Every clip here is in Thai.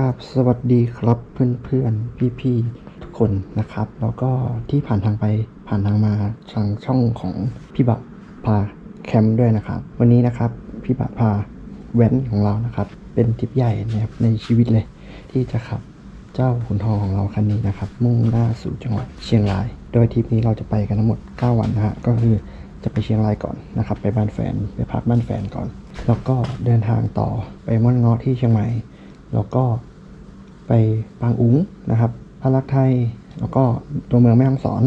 กราบสวัสดีครับเพื่อนๆพี่ๆทุกคนนะครับ แล้วก็ที่ผ่านทางไปผ่านทางมาทางช่องของพี่บับพาแคมป์ด้วยนะครับ วันนี้นะครับพี่บับพาแว้นของเรานะครับ เป็นทริปใหญ่นะครับในชีวิตเลย ที่จะขับเจ้าขุนทองของเราคันนี้นะครับ มุ่งหน้าสู่จังหวัดเชียงราย โดยทริปนี้เราจะไปกันทั้งหมด 9 วันนะฮะก็คือจะไปเชียงรายก่อนนะครับ ไปบ้านแฟนไปพักบ้านแฟนก่อน แล้วก็เดินทางต่อไปม่อนเงาะที่เชียงใหม่ แล้วก็ไปปางอุ๋งนะครับพระลักษณ์ไทย แล้วก็ตัวเมืองแม่ฮ่องสอน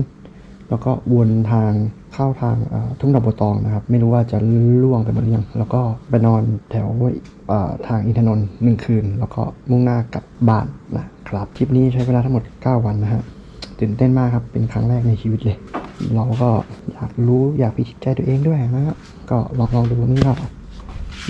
แล้วก็วนทางเข้าทางทุ่งดอกบัวตองนะครับ ไม่รู้ว่าจะล่วงไปหมดหรือยัง แล้วก็ไปนอนแถวทางอินทนนท์หนึ่งคืน แล้วก็มุ่งหน้ากลับบ้านนะครับทริปนี้ใช้เวลาทั้งหมด 9 วันนะฮะตื่นเต้นมากครับ เป็นครั้งแรกในชีวิตเลย เราก็อยากรู้อยากพิชิตใจตัวเองด้วยนะครับก็ลองลองดูนี่ก็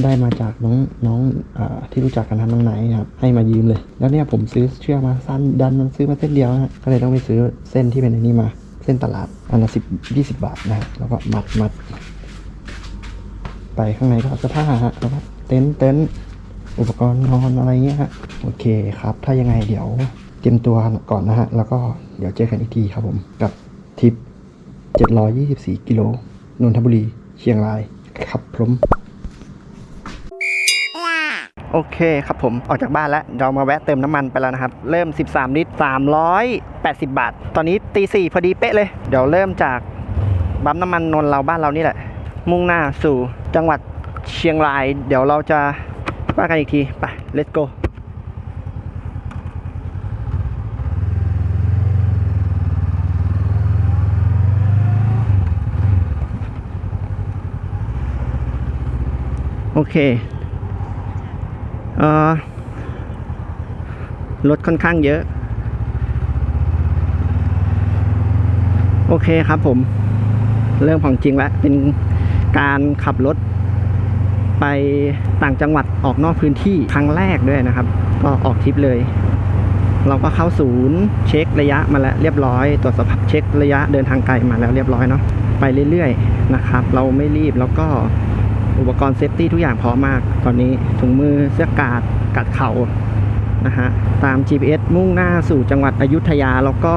ได้มาจากน้องน้องอที่รู้จักกันทำน้องไหนครับให้มายืมเลย แล้วเนี่ยผมซื้อเชือกมาสั้นดันมันซื้อมาเส้นเดียวนะฮะก็เลยต้องไปซื้อเส้นที่เป็นอันนี้มา เส้นตลาดอันละสิบยี่สิบบาทนะฮะแล้วก็มัดมัดไปข้างในก็เสื้อผ้าฮะแล้วก็เต็นท์เต็นท์อุปกรณ์นอนอะไรเงี้ยฮะโอเคครับ ถ้ายังไงเดี๋ยวเตรียมตัวก่อนนะฮะ แล้วก็เดี๋ยวเจอกันอีกทีครับผม กับทริป 724 กิโลนนทบุรี เชียงราย ครับผม โอเคครับผมออกจากบ้านแล้วเรามาแวะเติมน้ำมันไปแล้วนะครับ เริ่ม 13 ลิตร 380 บาท ตอนนี้ตีสี่พอดีเป๊ะเลย เดี๋ยวเริ่มจากปั๊มน้ำมันนนเราบ้านเรานี่แหละ มุ่งหน้าสู่จังหวัดเชียงราย เดี๋ยวเราจะว่ากันอีกที ไป let's go โอเค รถค่อนข้างเยอะ โอเคครับผม เริ่มของจริงแล้วเป็นการขับรถไปต่างจังหวัดออกนอกพื้นที่ครั้งแรกด้วยนะครับ ก็ออกทริปเลย เราก็เข้าศูนย์เช็คระยะมาแล้วเรียบร้อยตรวจสภาพเช็คระยะเดินทางไกลมาแล้วเรียบร้อยเนาะไปเรื่อยๆนะครับ เราไม่รีบแล้วก็ อุปกรณ์เซฟตี้ทุกอย่างพร้อมมาก ตอนนี้ถุงมือเสื้อกาดกัดเข่านะฮะตาม GPS มุ่งหน้าสู่จังหวัดอยุธยา แล้วก็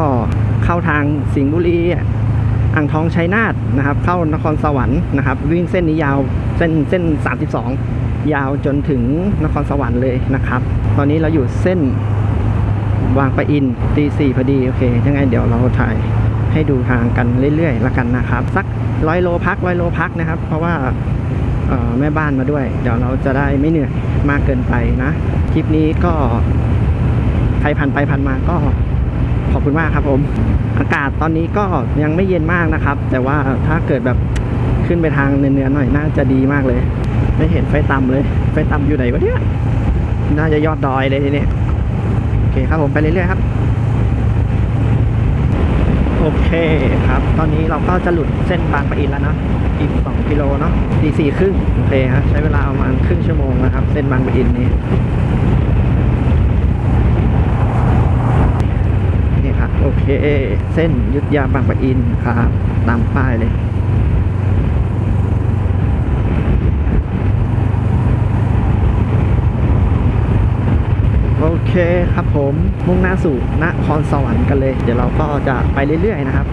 เข้าทางสิงห์บุรีอ่างทองชัยนาทนะครับ เข้านครสวรรค์นะครับ วิ่งเส้นนี้ยาวเส้นเส้น 32 ยาวจนถึงนครสวรรค์เลยนะครับ ตอนนี้เราอยู่เส้นวางปะอินตีสี่พอดี โอเค ยังไงเดี๋ยวเราถ่ายให้ดูทางกันเรื่อยๆละกันนะครับ สักร้อยโลพักร้อยโลพักนะครับ เพราะว่า แม่บ้านมาด้วย เดี๋ยวเราจะได้ไม่เหนื่อยมากเกินไปนะ คลิปนี้ก็ใครผ่านไปผ่านมาก็ขอบคุณมากครับผม อากาศตอนนี้ก็ยังไม่เย็นมากนะครับ แต่ว่าถ้าเกิดแบบขึ้นไปทางเนื้อๆหน่อยน่าจะดีมากเลย ไม่เห็นไฟต่ำเลย ไฟต่ำอยู่ไหนวะเนี่ย น่าจะยอดดอยเลยทีนี้โอเคครับผมไปเรื่อยๆครับ โอเคครับ ตอนนี้เราก็จะหลุดเส้นบางปะอินแล้วเนาะอีก 2 กิโลเนาะตีสี่ครึ่งโอเคครับใช้เวลาประมาณครึ่งชั่วโมงนะครับ เส้นบางปะอินนี้นี่ครับโอเค เส้นยุทธยาบางปะอินครับ ตามป้ายเลย โอ เคครับผมมุ่งหน้าสู่นครสวรรค์กันเลย เดี๋ยวเราก็จะไปเรื่อยๆนะครับ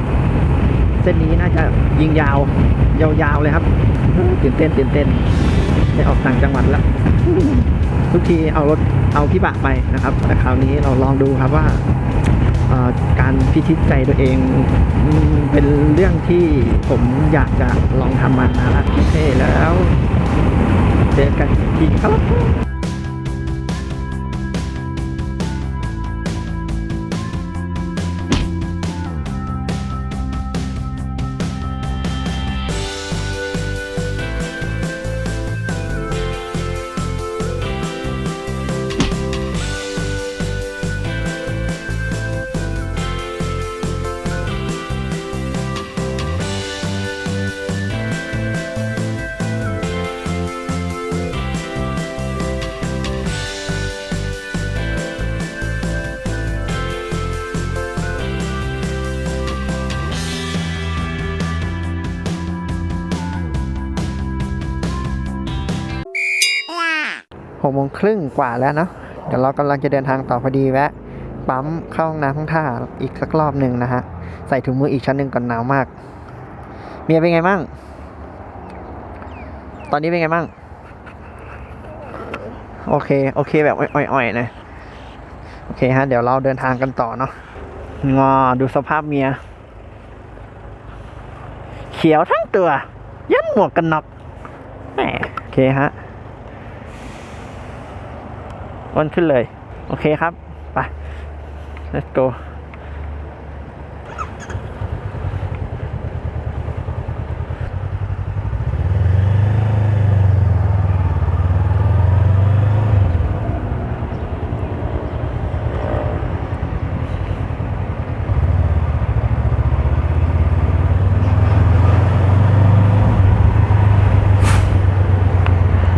เส้นนี้น่าจะยิงยาว ยาวๆเลยครับตื่นเต้นตื่นเต้นได้ออกต่างจังหวัดแล้ว ทุกทีเอารถเอาพี่บะไปนะครับ แต่คราวนี้เราลองดูครับว่าการพิชิตใจตัวเองเป็นเรื่องที่ผมอยากจะลองทำมานานแล้วโอเคแล้ว เจอกันอีกทีครับ กโมงครึ่งกว่าแล้วเนาะเดี๋ยวเรากำลังจะเดินทางต่อพอดีแวะปั๊มเข้าห้องน้ำห้องท่าอีกสักรอบหนึ่งนะฮะใส่ถุงมืออีกชั้นหนึ่งก่อนหนาวมาก เมียเป็นไงบ้างตอนนี้เป็นไงบ้างโอเค โอเคแบบอ่อยๆนะโอเคฮะ เดี๋ยวเราเดินทางกันต่อเนาะงอดูสภาพเมีย เขียวทั้งตัว ยันหมวกกันน็อกโอเคฮะ อ้นขึ้นเลย โอเคครับ ไป let's go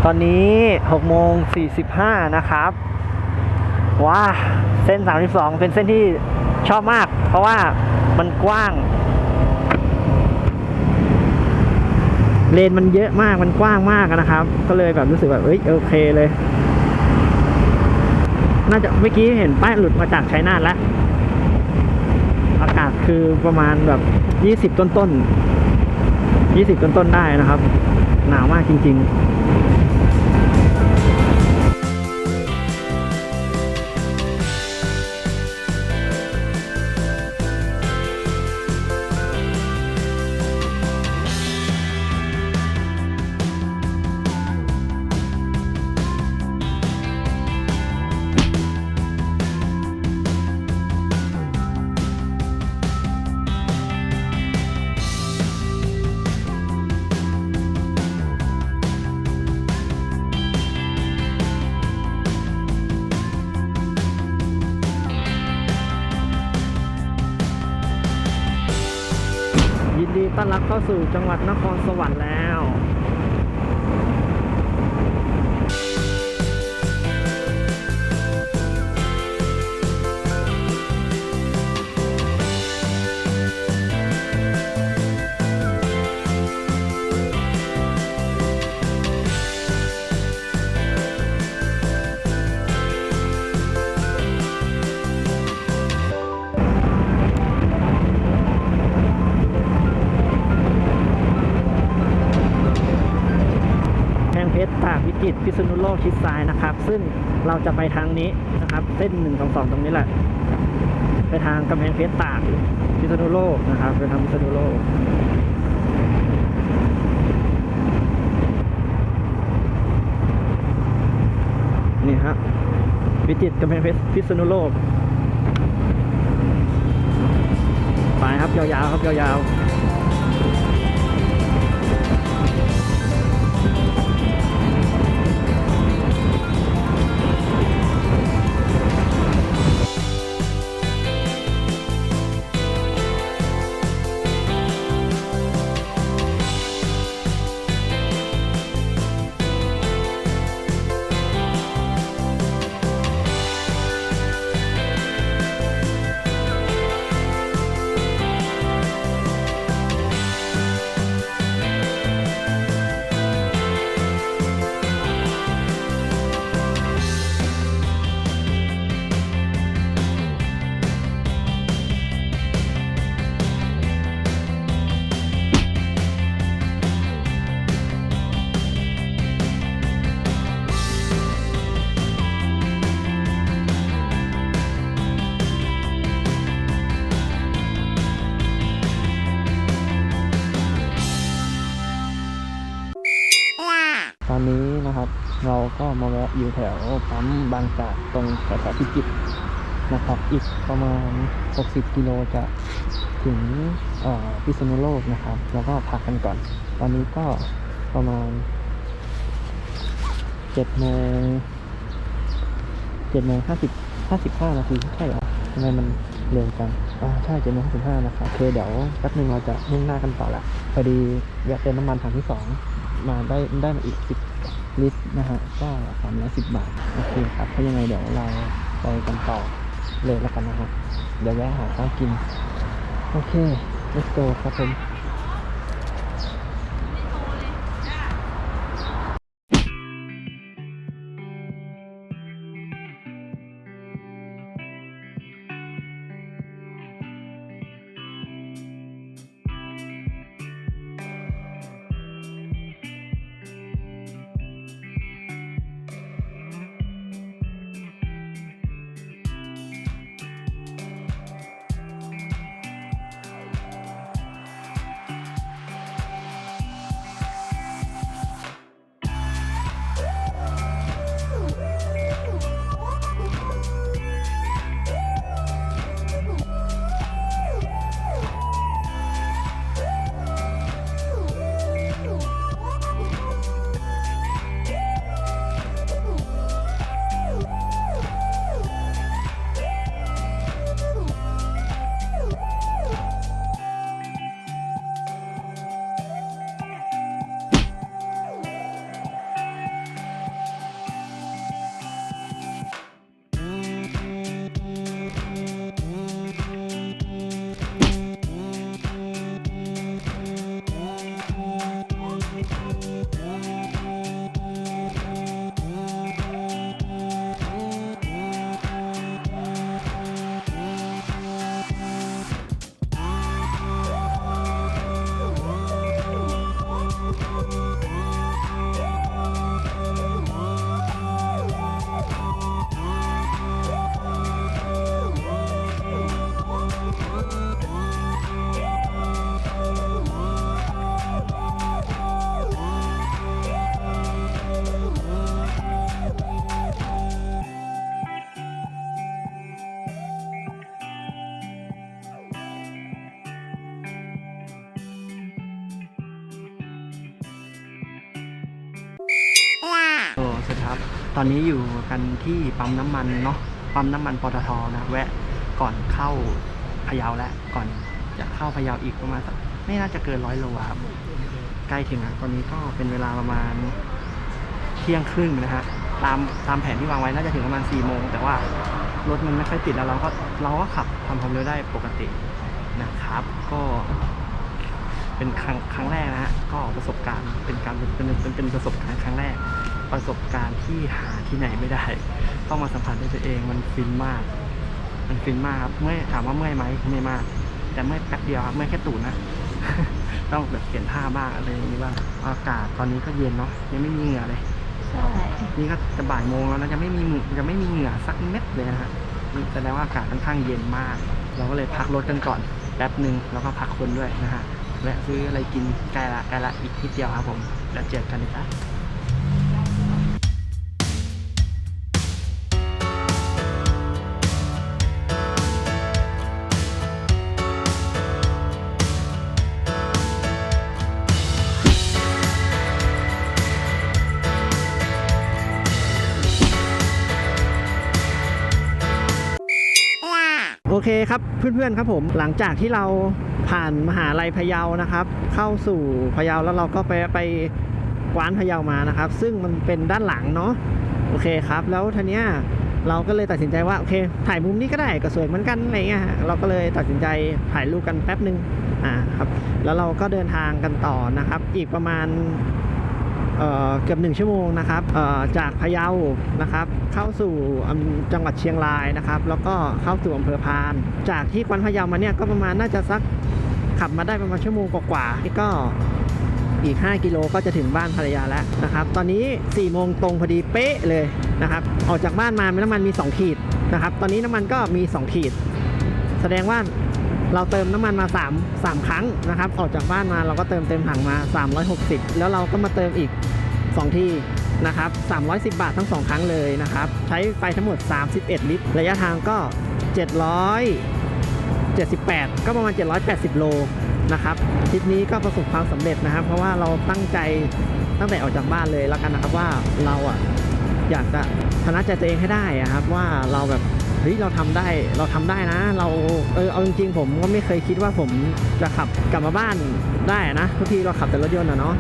ตอนนี้ 6โมง45 นะครับ ว้า เส้น 32 เป็นเส้นที่ชอบมาก เพราะว่ามันกว้าง เลนมันเยอะมาก มันกว้างมากนะครับ ก็เลยแบบรู้สึกแบบเอ้ยโอเคเลย น่าจะเมื่อกี้เห็นป้ายหลุดมาจากชัยนาทแล้ว อากาศคือประมาณแบบ 20 ต้นต้นๆ20ต้นต้นๆได้นะครับ หนาวมากจริง ๆ ต้อนรับเข้าสู่จังหวัดนครสวรรค์แล้ว ษณุโลกชิดซ้ายนะครับ ซึ่งเราจะไปทางนี้นะครับ เส้นหนึ่งสองสองตรงนี้แหละ ไปทางกำแพงเพชรตากพิษณุโลกนะครับ ไปทางพิษณุโลกนี่ฮะวิจิตรกำแพงเพชรพิษณุโลกไปครับยาวๆครับยาวๆ แวะอยู่แถวปั๊มบางจากตรงแถวพิจิตรนะครับ อีกประมาณ 60 กิโลจะถึงพิษณุโลกนะครับ แล้วก็พักกันก่อน ตอนนี้ก็ประมาณ7โมง7โมง50 55 นาทีใช่เหรอทำไมมันเร็วจังอ่าใช่7โมง55 นะครับโอเคเดี๋ยวแป๊บนึงเราจะมุ่งหน้ากันต่อละพอดีแวะเติมน้ำมันถังที่สอง มาได้ได้มาอีก 10 ลิตรนะฮะก็สามร้อยสิบบาท โอเคครับถ้ายังไงเดี๋ยวเราไปกันต่อเลยแล้วกันนะครับ เดี๋ยวแวะหาข้าวกิน โอเค let's go ครับผม ตอนนี้อยู่กันที่ปั๊มน้ำมันเนาะปั๊มน้ำมันปตทนะแวะก่อนเข้าพะเยาแล้วก่อนจะเข้าพะเยาอีกประมาณไม่น่าจะเกินร้อยโลครับใกล้ถึงแล้วตอนนี้ก็เป็นเวลาประมาณเที่ยงครึ่งนะฮะตามตามแผนที่วางไว้น่าจะถึงประมาณ4ี่โมงแต่ว่ารถมันไม่ค่อยติดแล้วเราก็เราก็ขับทำความเร็วได้ปกตินะครับ ก็เป็นครั้งครั้งแรกนะฮะก็ประสบการณ์เป็นการเป็นเป็นเป็นประสบการณ์ครั้งแรก ประสบการณ์ที่หาที่ไหนไม่ได้ ต้องมาสัมผัสด้วยตัวเองมันฟินมาก มันฟินมากครับเมื่อยถามว่าเมื่อยไหมไม่มาก แต่เมื่อยแป๊บเดียวครับเมื่อยแค่ตูดนะต้องแบบเปลี่ยนท่าบ้างอะไรอย่างนี้บ้างอากาศตอนนี้ก็เย็นเนาะยังไม่มีเหงื่อเลยใช่นี่ก็จะบ่ายโมงแล้วนะจะไม่มีเหงื่อจะไม่มีเหงื่อสักเม็ดเลยนะฮะนี่แสดงว่าอากาศค่อนข้างเย็นมาก เราก็เลยพักรถกันก่อนแป๊บหนึ่งแล้วก็พักคนด้วยนะฮะแวะซื้ออะไรกินใกล้ละใกล้ละอีกนิดเดียวครับผม แล้วเจอกันนะ เคครับเพื่อนๆครับผมหลังจากที่เราผ่านมหาลัยพะเยานะครับ เข้าสู่พะเยาแล้วเราก็ไปไปกวานพะเยามานะครับ ซึ่งมันเป็นด้านหลังเนาะโอเคครับ แล้วทีเนี้ยเราก็เลยตัดสินใจว่าโอเค ถ่ายมุมนี้ก็ได้ก็สวยเหมือนกันอะไรเงี้ยเราก็เลยตัดสินใจถ่ายรูปกันแป๊บหนึ่งอ่าครับแล้วเราก็เดินทางกันต่อนะครับ อีกประมาณ เกือบหนึ่งชั่วโมงนะครับจากพะเยานะครับ เข้าสู่จังหวัดเชียงรายนะครับ แล้วก็เข้าสู่อำเภอพาน จากที่กวนพะเยามาเนี่ยก็ประมาณน่าจะสักขับมาได้ประมาณชั่วโมงกว่าๆก็อีก 5 กิโลก็จะถึงบ้านภรรยาแล้วนะครับ ตอนนี้4โมงตรงพอดีเป๊ะเลยนะครับ ออกจากบ้านมาน้ำมันมี 2 ขีดนะครับ ตอนนี้น้ำมันก็มี 2 ขีด แสดงว่า เราเติมน้ำมันมา 3 3 ครั้งนะครับ ออกจากบ้านมาเราก็เติมเต็มถังมา 360 แล้วเราก็มาเติมอีก 2 ที่นะครับ 310 บาททั้ง 2 ครั้งเลยนะครับ ใช้ไปทั้งหมด 31 ลิตร ระยะทางก็ 778 ก็ประมาณ 780 โลนะครับทริปนี้ก็ประสบความสำเร็จนะครับ เพราะว่าเราตั้งใจตั้งแต่ออกจากบ้านเลยแล้วกันนะครับว่าเราอะอยากจะชนะใจตัวเองให้ได้อะครับว่าเราแบบ เฮ้ยเราทำได้เราทำได้นะ เราเออเอาจริงๆผมก็ไม่เคยคิดว่าผมจะขับกลับมาบ้านได้นะทุกทีเราขับแต่รถยนต์อะเนาะ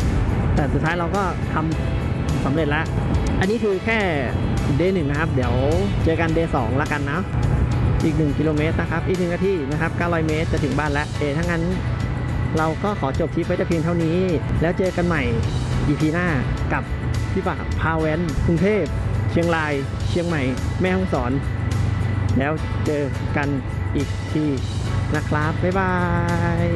แต่สุดท้ายเราก็ทำสำเร็จแล้ว อันนี้คือแค่เดย์หนึ่งนะครับ เดี๋ยวเจอกันเดย์สองละกันนะอีก 1 กิโลเมตรนะครับอีกหนึ่งนาทีนะครับ900 เมตรจะถึงบ้านแล้วเอถ้างั้นเราก็ขอจบทริปไว้แต่เพียงเท่านี้ แล้วเจอกันใหม่ EP หน้ากับพี่ปะพาแวนกรุงเทพ เชียงราย เชียงใหม่ แม่ฮ่องสอน แล้วเจอกันอีกทีนะครับ บ๊ายบาย